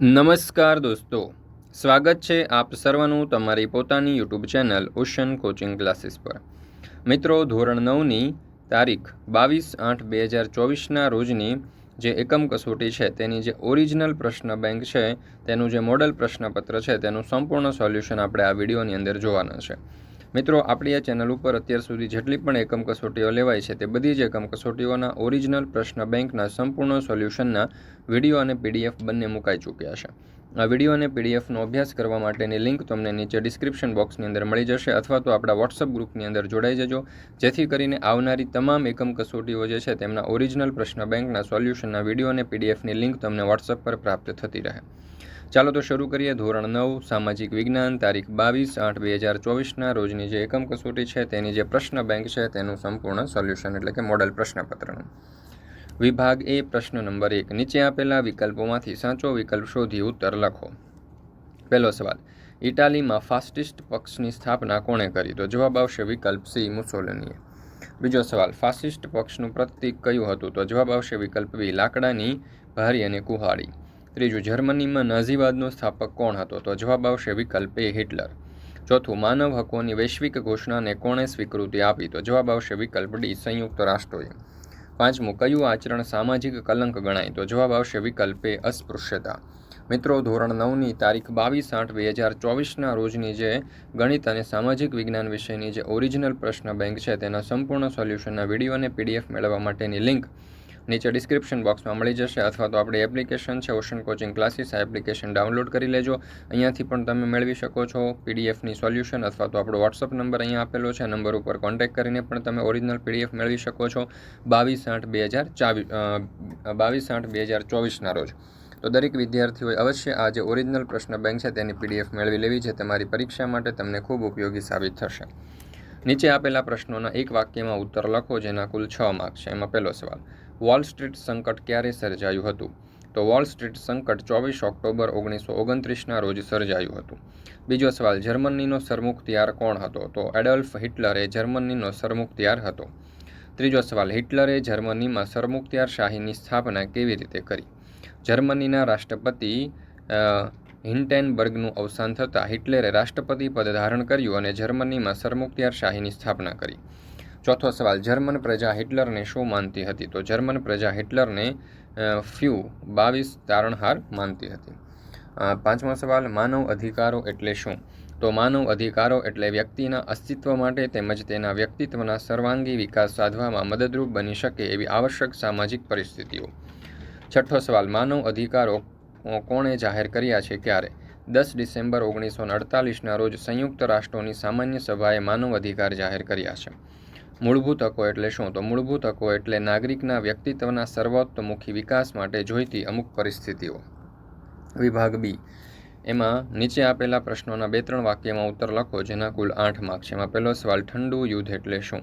નમસ્કાર દોસ્તો. સ્વાગત છે આપ સર્વનું તમારી પોતાની YouTube channel Ocean coaching classes પર. મિત્રો, ધોરણ નવની તારીખ બાવીસ આઠ બે હજાર ચોવીસના રોજની જે એકમ કસોટી છે, તેની જે ઓરિજિનલ પ્રશ્ન બેંક છે, તેનું જે મોડલ પ્રશ્નપત્ર છે, તેનું સંપૂર્ણ સોલ્યુશન આપણે આ વિડીયોની અંદર જોવાના છે. મિત્રો, આપણી આ ચેનલ ઉપર અત્યાર સુધી જેટલી પણ એકમ કસોટીઓ લેવાય છે તે બધી જ એકમ કસોટીઓના ઓરિજિનલ પ્રશ્ન બેંકના સંપૂર્ણ સોલ્યુશનના વીડિયો અને પીડીએફ બંને મુકાઈ ચૂક્યા છે. આ વીડિયો અને પીડીએફનો અભ્યાસ કરવા માટેની લિંક તમને નીચે ડિસ્ક્રિપ્શન બોક્સની અંદર મળી જશે અથવા તો આપણા વોટ્સઅપ ગ્રુપની અંદર જોડાઈ જજો, જેથી કરીને આવનારી તમામ એકમ કસોટીઓ જે છે તેમના ઓરિજિનલ પ્રશ્ન બેંકના સોલ્યુશનના વીડિયો અને પીડીએફની લિંક તમને વોટ્સઅપ પર પ્રાપ્ત થતી રહે. ચાલો તો શરૂ કરીએ ધોરણ નવ, સામાજિક વિજ્ઞાન, તારીખ બાવીસ, આઠ, બે હજાર ચોવીસના રોજની જે એકમ કસોટી છે તેની જે પ્રશ્ન બેંક છે તેનું સંપૂર્ણ સોલ્યુશન એટલે કે મોડલ પ્રશ્નપત્રનું. વિભાગ એ પ્રશ્ન નંબર એક, નીચે આપેલા વિકલ્પોમાંથી સાચો વિકલ્પ શોધી ઉત્તર લખો. પહેલો સવાલ, ઇટાલીમાં ફાસ્ટિસ્ટ પક્ષની સ્થાપના કોણે કરી? તો જવાબ આવશે વિકલ્પ સી, મુસોલનીએ. બીજો સવાલ ફાસિસ્ટ પક્ષનું પ્રતીક કયું હતું? તો જવાબ આવશે વિકલ્પ બી, લાકડાની ભારી અને કુહાડી. ત્રીજું, જર્મનીમાં નાઝીવાદનો સ્થાપક કોણ હતો? તો જવાબ આવશે વિકલ્પ એ હિટલર. ચોથું, માનવ હકોની વૈશ્વિક ઘોષણાને કોણે સ્વીકૃતિ આપી? તો જવાબ આવશે વિકલ્પ ડી, સંયુક્ત રાષ્ટ્રોએ. પાંચમું, કયું આચરણ સામાજિક કલંક ગણાય? તો જવાબ આવશે વિકલ્પ અસ્પૃશ્યતા. મિત્રો, ધોરણ નવની તારીખ બાવીસ આઠ બે હજાર ચોવીસના રોજની જે ગણિત અને સામાજિક વિજ્ઞાન વિષયની જે ઓરિજિનલ પ્રશ્ન બેંક છે, તેના સંપૂર્ણ સોલ્યુશનના વીડિયો અને પીડીએફ મેળવવા માટેની લિંક નીચે ડિસ્ક્રિપ્શન બોક્સમાં મળી જશે અથવા તો આપણી એપ્લિકેશન છે ઓશન કોચિંગ ક્લાસીસ આ એપ્લિકેશન ડાઉનલોડ કરી લેજો. અહીંયાથી પણ તમે મેળવી શકો છો પીડીએફની સોલ્યુશન અથવા તો આપણો વોટ્સઅપ નંબર અહીંયા આપેલો છે. નંબર ઉપર કોન્ટેક્ટ કરીને પણ તમે ઓરિજિનલ પીડીએફ મેળવી શકો છો બાવીસ આઠ બે હજાર ચાવીસ બાવીસ આઠ બે હજાર ચોવીસના રોજ. તો દરેક વિદ્યાર્થીઓએ અવશ્ય આ જે ઓરિજિનલ પ્રશ્ન બેંક છે તેની પીડીએફ મેળવી લેવી છે. તમારી પરીક્ષા માટે તમને ખૂબ ઉપયોગી સાબિત થશે. નીચે આપેલા પ્રશ્નોના એક વાક્યમાં ઉત્તર લખો, જેના કુલ છ માર્ક છે. એમાં પહેલો સવાલ વોલ સ્ટ્રીટ સંકટ ક્યારે સર્જાયું હતું? તો વોલ સ્ટ્રીટ સંકટ ચોવીસ ઓક્ટોબર ઓગણીસો ઓગણત્રીસના રોજ સર્જાયું હતું. બીજો સવાલ, જર્મનીનો સરમુખત્યાર કોણ હતો? તો એડલ્ફ હિટલરે જર્મનીનો સરમુખત્યાર હતો. ત્રીજો સવાલ, હિટલરે જર્મનીમાં સરમુખત્યાર શાહીની સ્થાપના કેવી રીતે કરી? જર્મનીના રાષ્ટ્રપતિ હિન્ટેનબર્ગનું અવસાન થતાં હિટલરે રાષ્ટ્રપતિ પદ ધારણ કર્યું અને જર્મનીમાં સરમુખત્યાર શાહીની સ્થાપના કરી. ચોથો સવાલ, જર્મન પ્રજા હિટલરને શું માનતી હતી? તો જર્મન પ્રજા હિટલરને ફ્યુ બાવીસ તારણહાર માનતી હતી. પાંચમો સવાલ, માનવ અધિકારો એટલે શું? તો માનવ અધિકારો એટલે વ્યક્તિના અસ્તિત્વ માટે તેમજ તેના વ્યક્તિત્વના સર્વાંગી વિકાસ સાધવામાં મદદરૂપ બની શકે એવી આવશ્યક સામાજિક પરિસ્થિતિઓ. છઠ્ઠો સવાલ, માનવ અધિકારો કોણે જાહેર કર્યા છે ક્યારે? દસ ડિસેમ્બર ઓગણીસો અડતાલીસના રોજ સંયુક્ત રાષ્ટ્રોની સામાન્ય સભાએ માનવ અધિકાર જાહેર કર્યા છે. મૂળભૂત હકો એટલે શું? તો મૂળભૂત હકો એટલે નાગરિકના વ્યક્તિત્વના સર્વોત્તમુખી વિકાસ માટે જોઈતી અમુક પરિસ્થિતિઓ. વિભાગ બી. એમાં નીચે આપેલા પ્રશ્નોના બે ત્રણ વાક્યમાં ઉત્તર લખો, જેના કુલ આઠ માર્ક છે. એમાં પહેલો સવાલ, ઠંડુ યુદ્ધ એટલે શું?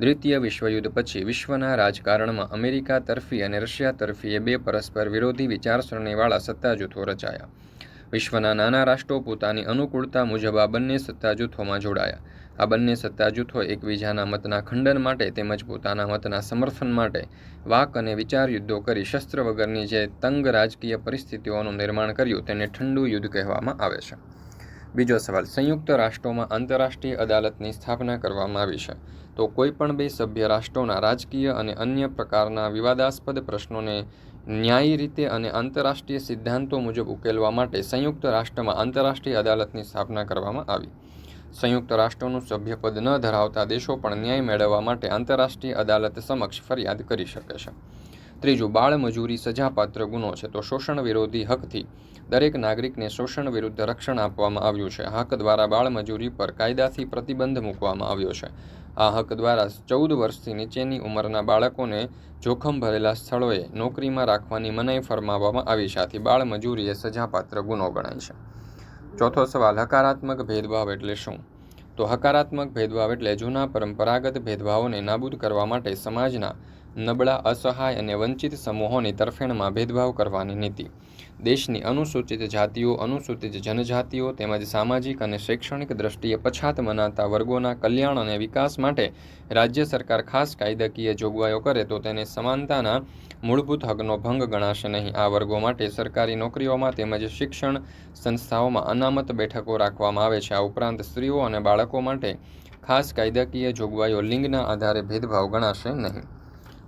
દ્વિતીય વિશ્વયુદ્ધ પછી વિશ્વના રાજકારણમાં અમેરિકા તરફી અને રશિયા તરફી એ બે પરસ્પર વિરોધી વિચારસરણીવાળા સત્તા જૂથો રચાયા. વિશ્વના નાના રાષ્ટ્રો પોતાની અનુકૂળતા મુજબ આ બંને સત્તા જૂથોમાં જોડાયા. આ બંને સત્તા જૂથો એકબીજાના મતના ખંડન માટે તેમજ પોતાના મતના સમર્થન માટે વાક અને વિચાર યુદ્ધો કરી શસ્ત્ર વગરની જે તંગ રાજકીય પરિસ્થિતિઓનું નિર્માણ કર્યું તેને ઠંડુ યુદ્ધ કહેવામાં આવે છે. બીજો સવાલ, સંયુક્ત રાષ્ટ્રોમાં આંતરરાષ્ટ્રીય અદાલતની સ્થાપના કરવામાં આવી છે. તો કોઈ પણ બે સભ્ય રાષ્ટ્રોના રાજકીય અને અન્ય પ્રકારના વિવાદાસ્પદ પ્રશ્નોને ન્યાયી રીતે અને આંતરરાષ્ટ્રીય સિદ્ધાંતો મુજબ ઉકેલવા માટે સંયુક્ત રાષ્ટ્રમાં આંતરરાષ્ટ્રીય અદાલતની સ્થાપના કરવામાં આવી. સંયુક્ત રાષ્ટ્રોનું સભ્યપદ ન ધરાવતા દેશો પણ ન્યાય મેળવવા માટે આંતરરાષ્ટ્રીય અદાલત સમક્ષ ફરિયાદ કરી શકે છે. ત્રીજું બાળમજૂરી સજાપાત્ર ગુનો છે. તો શોષણ વિરોધી હકથી દરેક નાગરિકને શોષણ વિરુદ્ધ રક્ષણ આપવામાં આવ્યું છે. હક દ્વારા બાળમજૂરી પર કાયદાથી પ્રતિબંધ મૂકવામાં આવ્યો છે. આ હક દ્વારા ચૌદ વર્ષથી નીચેની ઉંમરના બાળકોને જોખમ ભરેલા સ્થળોએ નોકરીમાં રાખવાની મનાઈ ફરમાવવામાં આવી છે. આથી બાળમજૂરી એ સજાપાત્ર ગુનો ગણાય છે. ચોથો સવાલ, હકારાત્મક ભેદભાવ એટલે શું? તો હકારાત્મક ભેદભાવ એટલે જૂના પરંપરાગત ભેદભાવોને નાબૂદ કરવા માટે સમાજના નબળા, અસહાય અને વંચિત સમૂહોની તરફેણમાં ભેદભાવ કરવાની નીતિ. દેશની અનુસૂચિત જાતિઓ, અનુસૂચિત જનજાતિઓ તેમજ સામાજિક અને શૈક્ષણિક દ્રષ્ટિએ પછાત મનાતા વર્ગોના કલ્યાણ અને વિકાસ માટે રાજ્ય સરકાર ખાસ કાયદાકીય જોગવાઈઓ કરે તો તેને સમાનતાના મૂળભૂત હકનો ભંગ ગણાશે નહીં. આ વર્ગો માટે સરકારી નોકરીઓમાં તેમજ શિક્ષણ સંસ્થાઓમાં અનામત બેઠકો રાખવામાં આવે છે. આ ઉપરાંત સ્ત્રીઓ અને બાળકો માટે ખાસ કાયદાકીય જોગવાઈઓ લિંગના આધારે ભેદભાવ ગણાશે નહીં.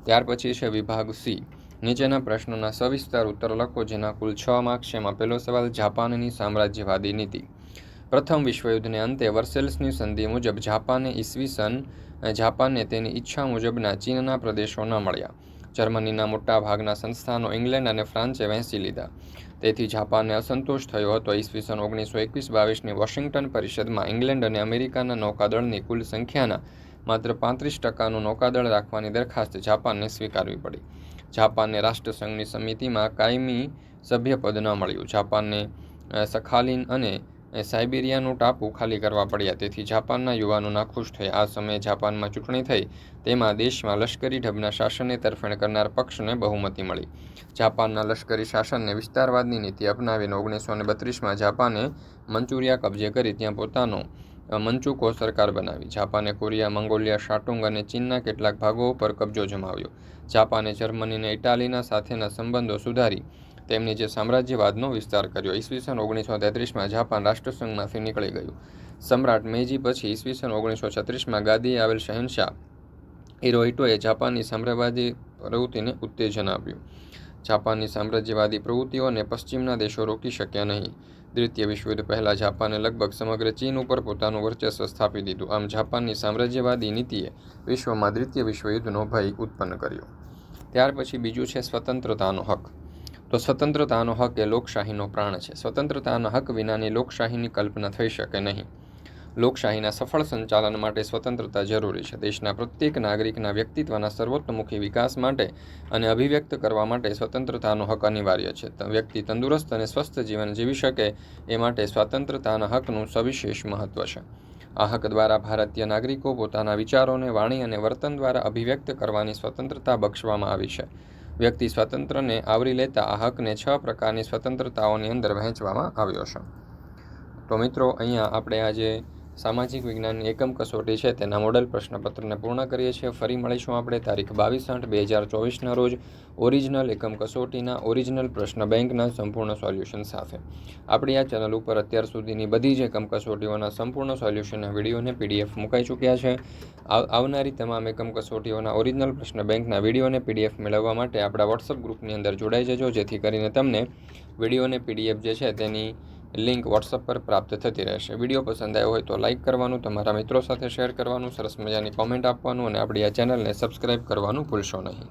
ત્યાર પછી છે વિભાગ સી. નીચેના પ્રશ્નોના સવિસ્તાર ઉત્તર લખો, જેના કુલ છ માર્ક્સ એમાં પહેલો સવાલ, જાપાનની સામ્રાજ્યવાદી નીતિ. પ્રથમ વિશ્વયુદ્ધને અંતે વર્સેલ્સની સંધિ મુજબ જાપાને ઈસવીસન જાપાનને તેની ઈચ્છા મુજબના ચીનના પ્રદેશો ન મળ્યા. જર્મનીના મોટા ભાગના સંસ્થાનો ઇંગ્લેન્ડ અને ફ્રાન્સે વહેંચી લીધા. તેથી જાપાનને અસંતોષ થયો હતો. ઈસવીસન ઓગણીસો એકવીસ બાવીસની વોશિંગ્ટન પરિષદમાં ઇંગ્લેન્ડ અને અમેરિકાના નૌકાદળની કુલ સંખ્યાના માત્ર પાંત્રીસ ટકાનું નૌકાદળ રાખવાની દરખાસ્ત જાપાનને સ્વીકારવી પડી. જાપાનને રાષ્ટ્રસંઘની સમિતિમાં કાયમી સભ્યપદ ન મળ્યું. જાપાનને સખાલિન અને સાઇબેરિયાનું ટાપુ ખાલી કરવા પડ્યા. તેથી જાપાનના યુવાનો નાખુશ થયા. આ સમયે જાપાનમાં ચૂંટણી થઈ. તેમાં દેશમાં લશ્કરી ઢબના શાસનને તરફેણ કરનાર પક્ષને બહુમતી મળી. જાપાનના લશ્કરી શાસનને વિસ્તારવાદની નીતિ અપનાવીને ઓગણીસો ને બત્રીસમાં જાપાને મંચુરિયા કબજે કરી. ત્યાં પોતાનો મંચુકો સરકાર બનાવી. જાપાને કોરિયા, મંગોલિયા, શાટુંગ અને ચીનના કેટલાક ભાગો પર કબજો જમાવ્યો. જાપાને જર્મની અને ઇટાલીના સાથેના સંબંધો સુધારી. તેમની જે સામ્રાજ્યવાદનો વિસ્તાર કર્યો, ઈસવીસન ઓગણીસો તેત્રીસમાં જાપાન રાષ્ટ્રસંઘમાંથી નીકળી ગયું. સમ્રાટ મેજી પછી ઈસવીસન ઓગણીસો છત્રીસમાં ગાદીએ આવેલ શહેનશાહ હિરોહિટોએ જાપાનની સામ્રાજ્યવાદી પ્રવૃત્તિને ઉત્તેજન આપ્યું. જાપાનની સામ્રાજ્યવાદી પ્રવૃત્તિઓને પશ્ચિમના દેશો રોકી શક્યા નહીં. દ્વિતીય વિશ્વયુદ્ધ પહેલાં જાપાને લગભગ સમગ્ર ચીન ઉપર પોતાનું વર્ચસ્વ સ્થાપી દીધું. આમ જાપાનની સામ્રાજ્યવાદી નીતિએ વિશ્વમાં દ્વિતીય વિશ્વયુદ્ધનો ભય ઉત્પન્ન કર્યો. ત્યાર પછી બીજું છે સ્વતંત્રતાનો હક. તો સ્વતંત્રતાનો હક એ લોકશાહીનો પ્રાણ છે. સ્વતંત્રતાના હક વિનાની લોકશાહીની કલ્પના થઈ શકે નહીં. લોકશાહીના સફળ સંચાલન માટે સ્વતંત્રતા જરૂરી છે. દેશના પ્રત્યેક નાગરિકના વ્યક્તિત્વના સર્વોત્તમુખી વિકાસ માટે અને અભિવ્યક્ત કરવા માટે સ્વતંત્રતાનો હક અનિવાર્ય છે. વ્યક્તિ તંદુરસ્ત અને સ્વસ્થ જીવન જીવી શકે એ માટે સ્વતંત્રતાના હકનું સવિશેષ મહત્વ છે. આ હક દ્વારા ભારતીય નાગરિકો પોતાના વિચારોને વાણી અને વર્તન દ્વારા અભિવ્યક્ત કરવાની સ્વતંત્રતા બક્ષવામાં આવી છે. વ્યક્તિ સ્વતંત્રને આવરી લેતા આ હકને છ પ્રકારની સ્વતંત્રતાઓની અંદર વહેંચવામાં આવ્યો છે. તો મિત્રો, અહીંયા આપણે આજે સામાજિક વિજ્ઞાનની એકમ કસોટી છે. તેના મોડલ પ્રશ્નપત્રને પૂર્ણ કરીએ છીએ. ફરી મળીશું આપણે તારીખ બાવીસ આઠ બે હજાર ચોવીસના રોજ ઓરિજિનલ એકમ કસોટીના ઓરિજિનલ પ્રશ્ન બેંકના સંપૂર્ણ સોલ્યુશન સાથે. આપણી આ ચેનલ ઉપર અત્યાર સુધીની બધી જ એકમ કસોટીઓના સંપૂર્ણ સોલ્યુશનના વિડીયોને પીડીએફ મુકાઈ ચૂક્યા છે. આવનારી તમામ એકમ કસોટીઓના ઓરિજિનલ પ્રશ્ન બેંકના વિડીયોને પીડીએફ મેળવવા માટે આપણા વોટ્સઅપ ગ્રુપની અંદર જોડાઈ જજો. જેથી કરીને તમને વિડીયોને પીડીએફ જે છે તેની લિંક વોટ્સઅપ પર પ્રાપ્ત થતી રહેશે. વીડિયો પસંદ આવ્યો હોય તો લાઇક કરવાનું, તમારા મિત્રો સાથે શેર કરવાનું, સરસ મજાની કોમેન્ટ આપવાનું અને આપણી આ ચેનલને સબસ્ક્રાઇબ કરવાનું ભૂલશો નહીં.